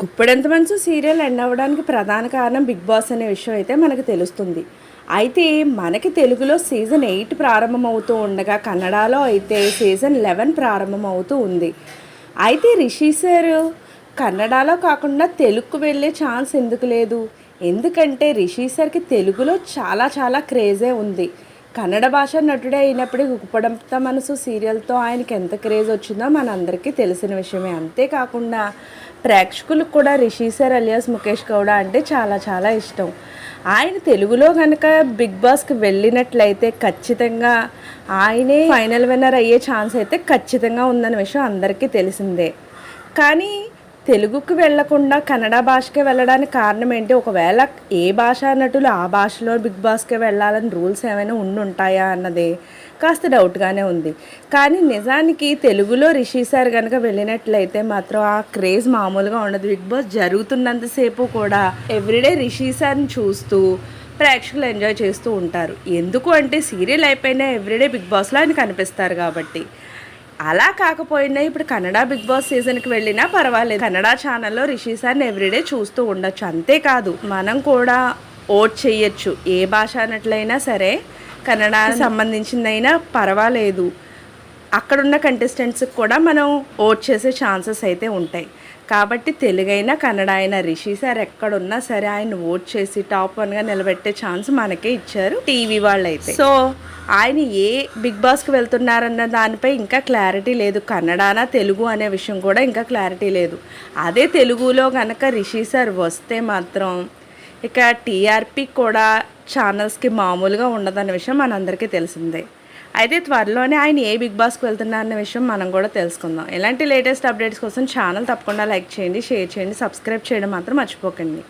గుప్పెడంత మనసు serial end అవ్వడానికి ప్రధాన కారణం బిగ్ బాస్ అనే విషయం అయితే మనకు తెలుస్తుంది. అయితే మనకి తెలుగులో సీజన్ ఎయిట్ ప్రారంభమవుతూ ఉండగా కన్నడలో అయితే సీజన్ లెవెన్ ప్రారంభమవుతూ ఉంది. అయితే రిషి సార్ కన్నడలో కాకుండా తెలుగుకు వెళ్ళే ఛాన్స్ ఎందుకు లేదు? ఎందుకంటే రిషి సార్కి తెలుగులో చాలా చాలా క్రేజే ఉంది. కన్నడ భాష నటుడే అయినప్పటికీ ఉప్పడంత మనసు సీరియల్తో ఆయనకి ఎంత క్రేజ్ వచ్చిందో మనందరికీ తెలిసిన విషయమే. అంతేకాకుండా ప్రేక్షకులకు కూడా రిషి సార్ అలియాస్ ముఖేష్ గౌడ అంటే చాలా చాలా ఇష్టం. ఆయన తెలుగులో కనుక బిగ్ బాస్కి వెళ్ళినట్లయితే ఖచ్చితంగా ఆయనే ఫైనల్ విన్నర్ అయ్యే ఛాన్స్ అయితే ఖచ్చితంగా ఉందన్న విషయం అందరికీ తెలిసిందే. కానీ తెలుగుకు వెళ్ళకుండా కన్నడ భాషకే వెళ్ళడానికి కారణం ఏంటి? ఒకవేళ ఏ భాష నటులు ఆ భాషలో బిగ్ బాస్కే వెళ్ళాలని రూల్స్ ఏమైనా ఉండి ఉంటాయా అన్నది కాస్త డౌట్గానే ఉంది. కానీ నిజానికి తెలుగులో రిషి సార్ కనుక వెళ్ళినట్లయితే మాత్రం ఆ క్రేజ్ మామూలుగా ఉండదు. బిగ్ బాస్ జరుగుతున్నంతసేపు కూడా ఎవ్రీడే రిషి సార్ని చూస్తూ ప్రేక్షకులు ఎంజాయ్ చేస్తూ ఉంటారు. ఎందుకు అంటే సీరియల్ అయిపోయినా ఎవ్రీడే బిగ్ బాస్లో ఆయన కనిపిస్తారు కాబట్టి. అలా కాకపోయినా ఇప్పుడు కన్నడ బిగ్ బాస్ సీజన్కి వెళ్ళినా పర్వాలేదు. కన్నడ ఛానల్లో రిషి సార్ని ఎవ్రీడే చూస్తూ ఉండొచ్చు. అంతేకాదు మనం కూడా ఓట్ చేయొచ్చు. ఏ భాష అన్నట్లయినా సరే కన్నడ సంబంధించిందైనా పర్వాలేదు. అక్కడున్న కంటెస్టెంట్స్కి కూడా మనం ఓట్ చేసే ఛాన్సెస్ అయితే ఉంటాయి. కాబట్టి తెలుగైనా కన్నడ అయినా రిషి సార్ ఎక్కడున్నా సరే ఆయన ఓట్ చేసి టాప్ వన్గా నిలబెట్టే ఛాన్స్ మనకే ఇచ్చారు టీవీ వాళ్ళు అయితే సో ఆయన ఏ బిగ్ బాస్కి వెళ్తున్నారన్న దానిపై ఇంకా క్లారిటీ లేదు. కన్నడనా తెలుగు అనే విషయం కూడా ఇంకా క్లారిటీ లేదు. అదే తెలుగులో కనుక రిషి సార్ వస్తే మాత్రం ఇక టీఆర్పీ కూడా ఛానల్స్కి మామూలుగా ఉండదన్న విషయం మనందరికీ తెలిసిందే. అయితే త్వరలోనే ఆయన ఏ బిగ్ బాస్కి వెళ్తున్నారన్న విషయం మనం కూడా తెలుసుకుందాం. ఇలాంటి లేటెస్ట్ అప్డేట్స్ కోసం ఛానల్ తప్పకుండా లైక్ చేయండి షేర్ చేయండి సబ్స్క్రైబ్ చేయడం మాత్రం మర్చిపోకండి.